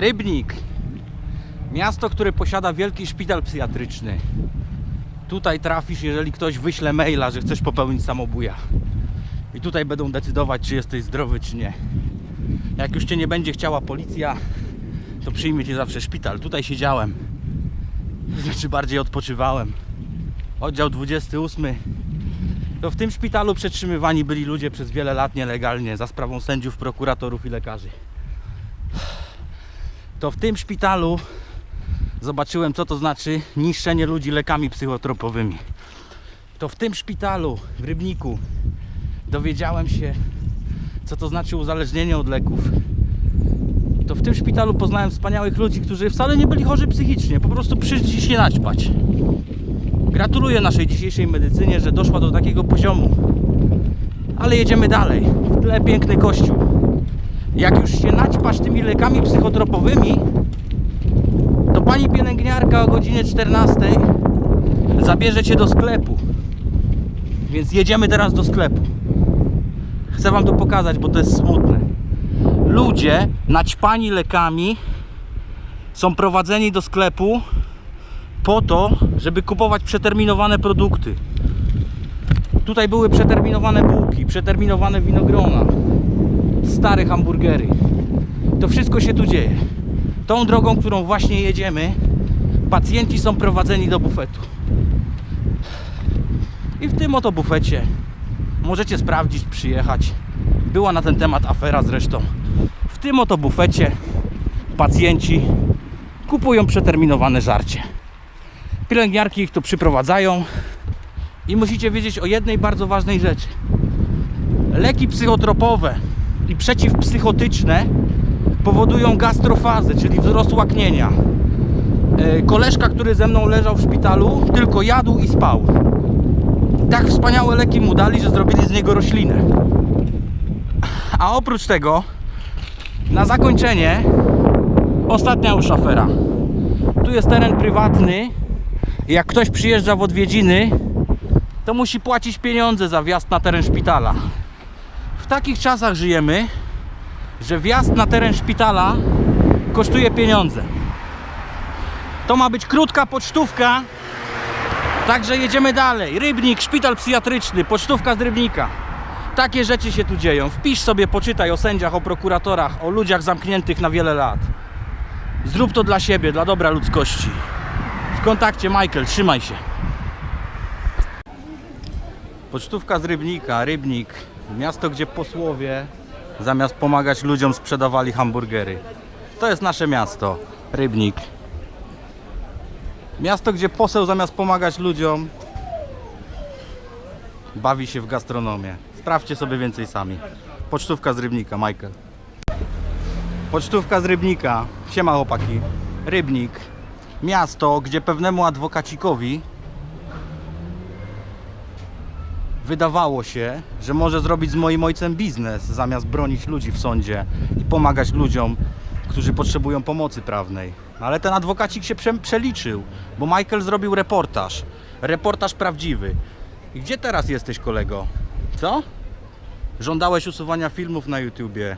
Rybnik. Miasto, które posiada wielki szpital psychiatryczny. Tutaj trafisz, jeżeli ktoś wyśle maila, że chcesz popełnić samobuja. I tutaj będą decydować, czy jesteś zdrowy, czy nie. Jak już cię nie będzie chciała policja, to przyjmie cię zawsze szpital. Tutaj siedziałem. Znaczy bardziej odpoczywałem. Oddział 28. To w tym szpitalu przetrzymywani byli ludzie przez wiele lat nielegalnie za sprawą sędziów, prokuratorów i lekarzy. To w tym szpitalu zobaczyłem, co to znaczy niszczenie ludzi lekami psychotropowymi. To w tym szpitalu w Rybniku dowiedziałem się, co to znaczy uzależnienie od leków. To w tym szpitalu poznałem wspaniałych ludzi, którzy wcale nie byli chorzy psychicznie, po prostu przyszli się naćpać. Gratuluję naszej dzisiejszej medycynie, że doszła do takiego poziomu. Ale jedziemy dalej. W tle piękny kościół. Jak już się naćpasz tymi lekami psychotropowymi, to pani pielęgniarka o godzinie 14 zabierze cię do sklepu. Więc jedziemy teraz do sklepu. Chcę wam to pokazać, bo to jest smutne. Ludzie naćpani lekami są prowadzeni do sklepu po to, żeby kupować przeterminowane produkty. Tutaj były przeterminowane bułki, przeterminowane winogrona, stare hamburgery. To wszystko się tu dzieje. Tą drogą, którą właśnie jedziemy, pacjenci są prowadzeni do bufetu. I w tym oto bufecie możecie sprawdzić, przyjechać. Była na ten temat afera zresztą. W tym oto bufecie pacjenci kupują przeterminowane żarcie. Pielęgniarki ich tu przyprowadzają i musicie wiedzieć o jednej bardzo ważnej rzeczy. Leki psychotropowe i przeciwpsychotyczne powodują gastrofazę, czyli wzrost łaknienia. E, Koleżka, który ze mną leżał w szpitalu, tylko jadł i spał. Tak wspaniałe leki mu dali, że zrobili z niego roślinę. A oprócz tego, na zakończenie, ostatnia już afera. Tu jest teren prywatny. Jak ktoś przyjeżdża w odwiedziny, to musi płacić pieniądze za wjazd na teren szpitala. Takich czasach żyjemy, że wjazd na teren szpitala kosztuje pieniądze. To ma być krótka pocztówka, także jedziemy dalej. Rybnik, szpital psychiatryczny, pocztówka z Rybnika. Takie rzeczy się tu dzieją. Wpisz sobie, poczytaj o sędziach, o prokuratorach, o ludziach zamkniętych na wiele lat. Zrób to dla siebie, dla dobra ludzkości. W kontakcie Michael, trzymaj się. Pocztówka z Rybnika, Rybnik, miasto, gdzie posłowie zamiast pomagać ludziom sprzedawali hamburgery. To jest nasze miasto, Rybnik. Miasto, gdzie poseł zamiast pomagać ludziom bawi się w gastronomię. Sprawdźcie sobie więcej sami. Pocztówka z Rybnika, Michael. Pocztówka z Rybnika. Siema chłopaki. Rybnik. Miasto, gdzie pewnemu adwokacikowi wydawało się, że może zrobić z moim ojcem biznes, zamiast bronić ludzi w sądzie i pomagać ludziom, którzy potrzebują pomocy prawnej. Ale ten adwokacik się prze przeliczył, bo Michael zrobił reportaż. Reportaż prawdziwy. I gdzie teraz jesteś, kolego? Co? Żądałeś usuwania filmów na YouTubie.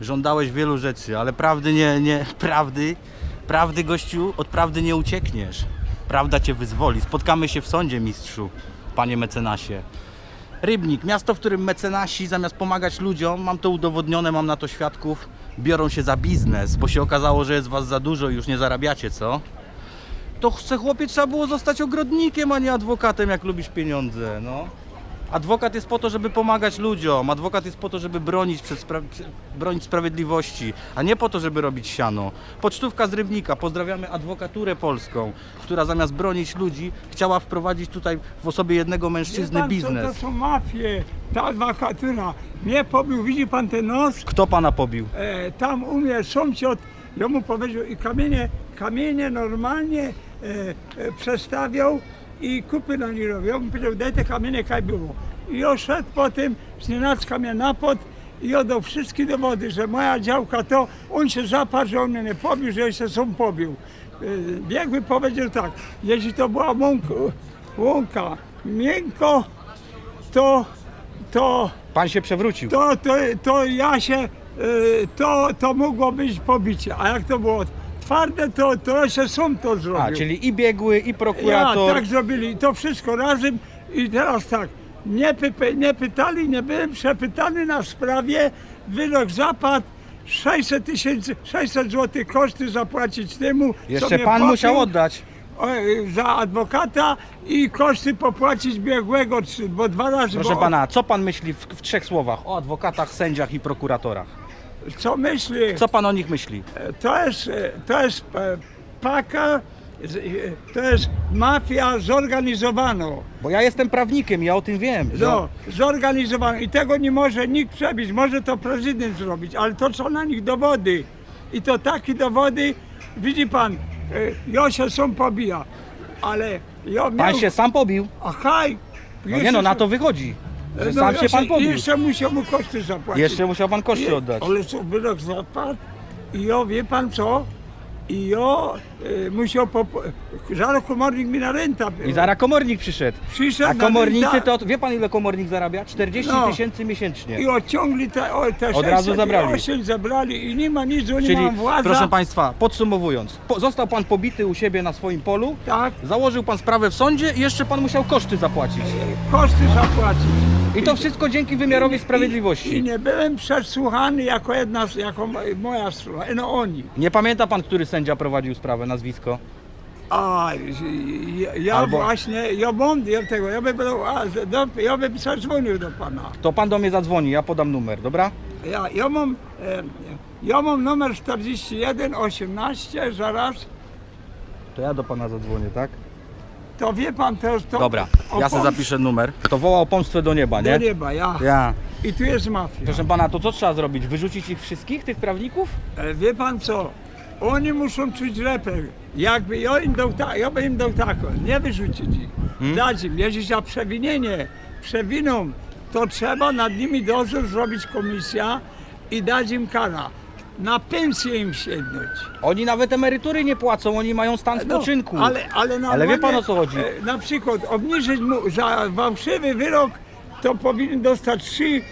Żądałeś wielu rzeczy, ale prawdy nie, nie, prawdy, prawdy gościu, od prawdy nie uciekniesz. Prawda cię wyzwoli. Spotkamy się w sądzie, mistrzu, panie mecenasie. Rybnik, miasto, w którym mecenasi zamiast pomagać ludziom, mam to udowodnione, mam na to świadków, biorą się za biznes, bo się okazało, że jest was za dużo i już nie zarabiacie, co? To chce chłopie trzeba było zostać ogrodnikiem, a nie adwokatem, jak lubisz pieniądze, no. Adwokat jest po to, żeby pomagać ludziom, adwokat jest po to, żeby bronić, przed spra- bronić sprawiedliwości, a nie po to, żeby robić siano. Pocztówka z Rybnika, pozdrawiamy adwokaturę polską, która zamiast bronić ludzi, chciała wprowadzić tutaj w osobie jednego mężczyzny pan, co biznes. to są mafie, ta adwokatura. Mnie pobił, widzi pan ten nos? Kto pana pobił? E, tam umie sąsiad, ja mu powiedział i kamienie, kamienie normalnie e, e, przestawiał i kupy na nie robił. Ja mu powiedział, daj te kamienie, kaj było. I oszedł po tym, znienacka mnie napod i oddał wszystkie dowody, że moja działka to, on się zaparł, że on mnie nie pobił, że jeszcze są pobił. Biegły powiedział tak, jeśli to była łąka, łąka miękko, to, to Pan się przewrócił. to, to, to ja się y, to, to mogło być pobicie. A jak to było twarde, to, to się sąd to zrobił. A, czyli i biegły, i Ja, prokurator. tak zrobili. To wszystko razem. I teraz tak, nie, py, nie pytali, nie byłem przepytany na sprawie. Wyrok zapadł. 600 tysięcy, 600 zł koszty zapłacić temu. co Jeszcze mnie pan musiał oddać. y, Za adwokata i koszty popłacić biegłego, trzy- bo dwa razy. Proszę bo, pana, co pan myśli w, w trzech słowach o adwokatach, sędziach i prokuratorach? Co myśli? Co pan o nich myśli? To jest, e, to jest e, paka, e, to jest mafia zorganizowana. Bo ja jestem prawnikiem, ja o tym wiem. że- No, zorganizowane i tego nie może nikt przebić, może to prezydent zrobić, ale to są na nich dowody. I to takie dowody, widzi pan, e, ja się są pobija, ale ja miał... Pan się sam pobił. Aha, No nie no, na to wychodzi. Że no, sam ja się pan pobił. Jeszcze musiał mu koszty zapłacić. Jeszcze musiał pan koszty oddać. Ale co, wyrok zapadł i ja, wie pan co, i ja e, musiał, po, zaraz komornik mi na renta. I zaraz komornik przyszedł. Przyszedł A na komornicy renta to, wie pan ile komornik zarabia? 40 No. tysięcy miesięcznie. I odciągli te, o, te Od razu zabrali. 608 zabrali i nie ma nic, oni Czyli, mają władzę. proszę państwa, podsumowując, po, został pan pobity u siebie na swoim polu, Tak, założył pan sprawę w sądzie i jeszcze pan musiał koszty zapłacić. koszty zapłacić. I to wszystko dzięki wymiarowi I, I sprawiedliwości. nie byłem przesłuchany jako jedna, z- jako mo- moja strona, no oni. Nie pamięta pan, który sędzia prowadził sprawę, nazwisko? A ja, ja Albo- właśnie, ja mam tego, ja bym, do, ja bym zadzwonił do pana. To pan do mnie zadzwoni, ja podam numer, dobra? Ja, ja mam, ja mam numer 41 18, zaraz, To ja do pana zadzwonię, tak? To wie pan, jest to. Dobra, o ja sobie pomst- zapiszę numer. To woła o pomstwę do nieba, Do nie? nieba, ja. Ja. I tu jest mafia. Proszę pana, to co trzeba zrobić? Wyrzucić ich wszystkich, tych prawników? E, Wie pan co? Oni muszą czuć lepiej. Jakby ja im dał tak, ja bym im dał tak, nie wyrzucić ich. Hmm? Dać im, jeśli za przewinienie przewiną, to trzeba nad nimi dozór zrobić komisja i dać im kara. Na pensję im sięgnąć. Oni nawet emerytury nie płacą, oni mają stan No, spoczynku. ale, ale, Ale wie pan, o co chodzi? e, Na przykład obniżyć mu za fałszywy wyrok, to powinien dostać 3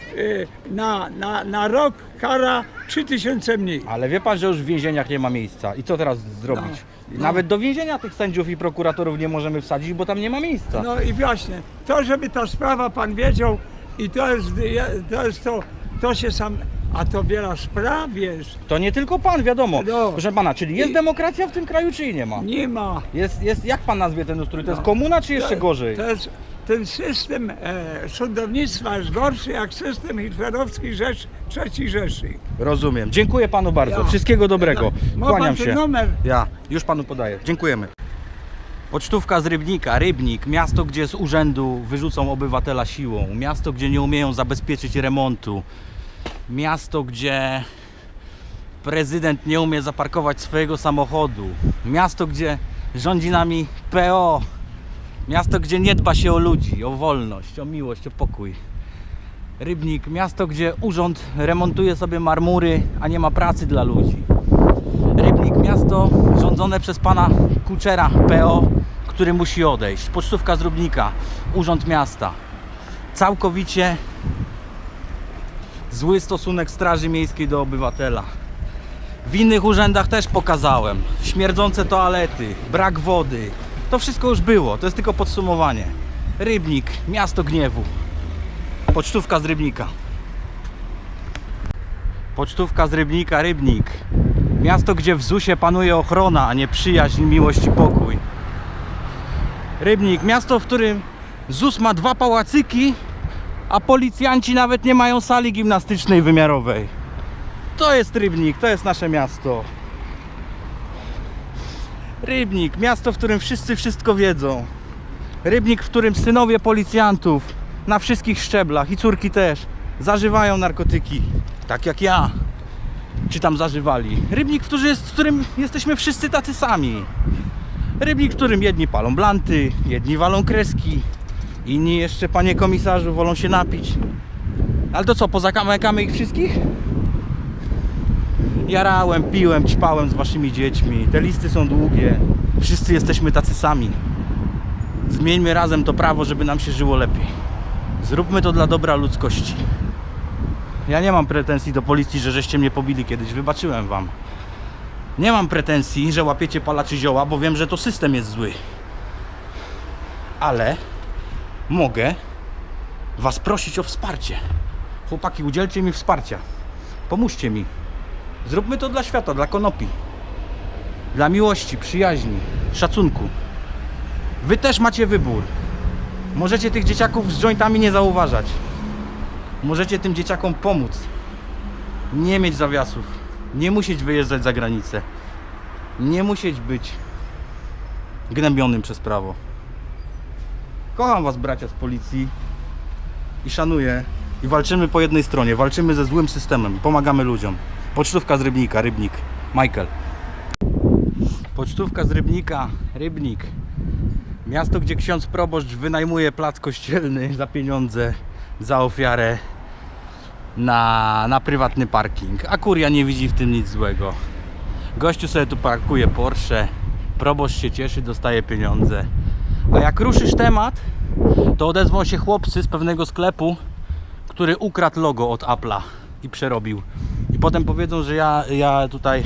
na, na, na rok kara 3000 mniej. Ale wie pan, że już w więzieniach nie ma miejsca. I co teraz zrobić? No, no. Nawet do więzienia tych sędziów i prokuratorów nie możemy wsadzić, bo tam nie ma miejsca. No i właśnie, to żeby ta sprawa pan wiedział i to jest to, jest to, to się sam, a to wiele spraw jest, To nie tylko pan, wiadomo. No. Proszę pana, czyli jest I- demokracja w tym kraju, czy jej nie ma? nie ma. Jest, jest, jak pan nazwie ten ustrój? To jest No. komuna, czy jeszcze gorzej? To jest, ten system e, sądownictwa jest gorszy jak system hitlerowski Rzecz, III Rzeszy. Rozumiem. Dziękuję panu bardzo. Ja. Wszystkiego dobrego. Ma Kłaniam się. numer? Ja, już panu podaję. Dziękujemy. Pocztówka z Rybnika, Rybnik, miasto, gdzie z urzędu wyrzucą obywatela siłą, miasto, gdzie nie umieją zabezpieczyć remontu, miasto, gdzie prezydent nie umie zaparkować swojego samochodu, miasto, gdzie rządzi nami PO, miasto, gdzie nie dba się o ludzi, o wolność, o miłość, o pokój. Rybnik, miasto, gdzie urząd remontuje sobie marmury, a nie ma pracy dla ludzi. Rybnik, miasto rządzone przez pana Kuczera PO, który musi odejść. Pocztówka z Rybnika, urząd miasta. Całkowicie zły stosunek Straży Miejskiej do obywatela. W innych urzędach też pokazałem. Śmierdzące toalety, brak wody. To wszystko już było, to jest tylko podsumowanie. Rybnik, miasto gniewu. Pocztówka z Rybnika. Pocztówka z Rybnika, Rybnik. Miasto, gdzie w ZUSie panuje ochrona, a nie przyjaźń, miłość i pokój. Rybnik, miasto, w którym ZUS ma dwa pałacyki, a policjanci nawet nie mają sali gimnastycznej wymiarowej. To jest Rybnik, to jest nasze miasto. Rybnik, miasto, w którym wszyscy wszystko wiedzą. Rybnik, w którym synowie policjantów na wszystkich szczeblach i córki też zażywają narkotyki, tak jak ja. Czy tam zażywali. Rybnik, w którym, w którym jesteśmy wszyscy tacy sami. Rybnik, w którym jedni palą blanty, jedni walą kreski, inni jeszcze, panie komisarzu, wolą się napić. Ale to co, pozakamykamy ich wszystkich? Jarałem, piłem, ćpałem z waszymi dziećmi. Te listy są długie. Wszyscy jesteśmy tacy sami. Zmieńmy razem to prawo, żeby nam się żyło lepiej. Zróbmy to dla dobra ludzkości. Ja nie mam pretensji do policji, że żeście mnie pobili kiedyś, wybaczyłem wam. Nie mam pretensji, że łapiecie palaczy zioła, bo wiem, że to system jest zły. Ale mogę was prosić o wsparcie. Chłopaki, udzielcie mi wsparcia. Pomóżcie mi. Zróbmy to dla świata, dla konopi. Dla miłości, przyjaźni, szacunku. Wy też macie wybór. Możecie tych dzieciaków z jointami nie zauważać. Możecie tym dzieciakom pomóc. Nie mieć zawiasów. Nie musieć wyjeżdżać za granicę. Nie musieć być gnębionym przez prawo. Kocham was bracia z policji i szanuję. I walczymy po jednej stronie. Walczymy ze złym systemem. Pomagamy ludziom. Pocztówka z Rybnika, Rybnik. Michael. Pocztówka z Rybnika, Rybnik. Miasto, gdzie ksiądz proboszcz wynajmuje plac kościelny za pieniądze, za ofiarę na, na prywatny parking. A kuria nie widzi w tym nic złego. Gościu sobie tu parkuje Porsche, proboszcz się cieszy, dostaje pieniądze. A jak ruszysz temat, to odezwą się chłopcy z pewnego sklepu, który ukradł logo od Apple'a i przerobił. I potem powiedzą, że ja, ja tutaj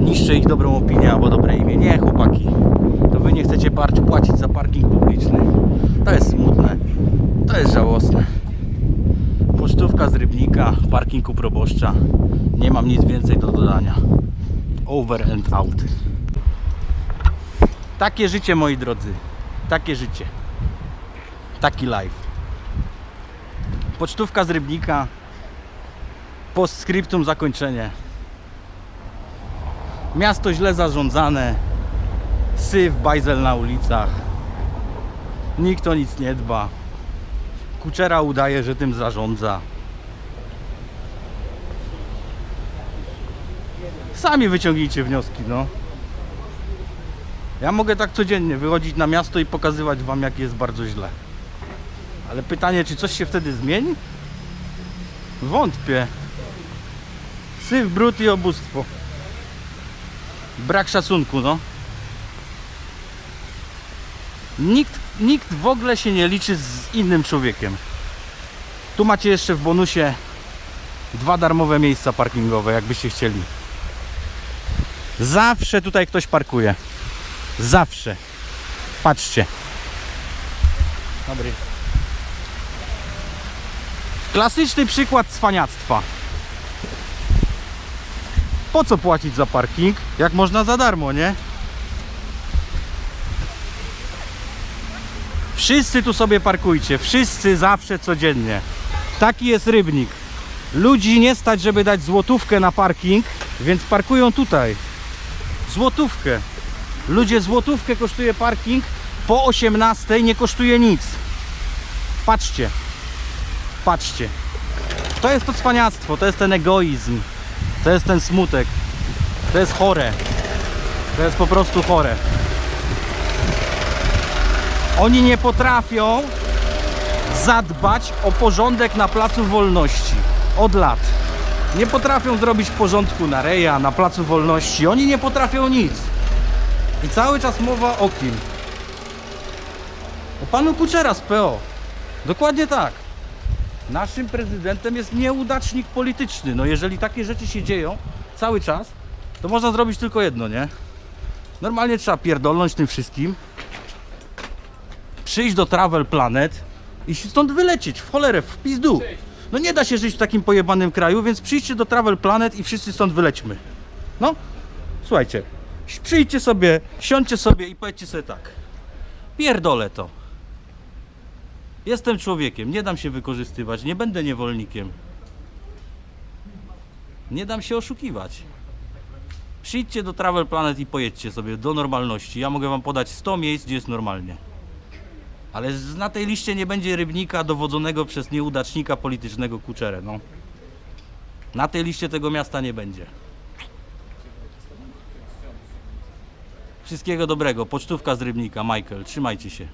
niszczę ich dobrą opinię albo dobre imię. Nie, chłopaki. To wy nie chcecie płacić za parking publiczny. To jest smutne. To jest żałosne. Pocztówka z Rybnika, parkingu proboszcza. Nie mam nic więcej do dodania. Over and out. Takie życie, moi drodzy. Takie życie. Taki live. Pocztówka z Rybnika. Postscriptum zakończenie. Miasto źle zarządzane. Syf, bajzel na ulicach. Nikt o nic nie dba. Kuczera udaje, że tym zarządza. Sami wyciągnijcie wnioski, no. Ja mogę tak codziennie wychodzić na miasto i pokazywać wam, jak jest bardzo źle. Ale pytanie, czy coś się wtedy zmieni? Wątpię. Syf, brud i obóstwo. Brak szacunku, no. Nikt, nikt w ogóle się nie liczy z innym człowiekiem. Tu macie jeszcze w bonusie dwa darmowe miejsca parkingowe, jakbyście chcieli. Zawsze tutaj ktoś parkuje. Zawsze. Patrzcie. Dobry. Klasyczny przykład cwaniactwa. Po co płacić za parking, jak można za darmo, nie? Wszyscy tu sobie parkujcie, wszyscy zawsze codziennie. Taki jest rybnik. Ludzi nie stać, żeby dać złotówkę na parking, więc parkują tutaj. Złotówkę. Ludzie, złotówkę kosztuje parking, po 18 nie kosztuje nic. Patrzcie. Patrzcie. To jest to cwaniactwo, to jest ten egoizm, to jest ten smutek. To jest chore. To jest po prostu chore. Oni nie potrafią zadbać o porządek na Placu Wolności. Od lat. Nie potrafią zrobić porządku na Reja, na Placu Wolności. Oni nie potrafią nic. I cały czas mowa o kim? O panu Kuczera z PO. Dokładnie tak. Naszym prezydentem jest nieudacznik polityczny. No jeżeli takie rzeczy się dzieją cały czas, to można zrobić tylko jedno, nie? Normalnie trzeba pierdolnąć tym wszystkim, przyjść do Travel Planet i stąd wylecieć, w cholerę, w pizdu. No nie da się żyć w takim pojebanym kraju, więc przyjdźcie do Travel Planet i wszyscy stąd wylećmy. No, słuchajcie, przyjdźcie sobie, siądźcie sobie i powiedzcie sobie tak. Pierdolę to. Jestem człowiekiem, nie dam się wykorzystywać, nie będę niewolnikiem. Nie dam się oszukiwać. Przyjdźcie do Travel Planet i pojedźcie sobie do normalności. Ja mogę wam podać 100 miejsc, gdzie jest normalnie. Ale na tej liście nie będzie rybnika dowodzonego przez nieudacznika politycznego Kuczerę, no. Na tej liście tego miasta nie będzie. Wszystkiego dobrego. Pocztówka z Rybnika. Michael, trzymajcie się.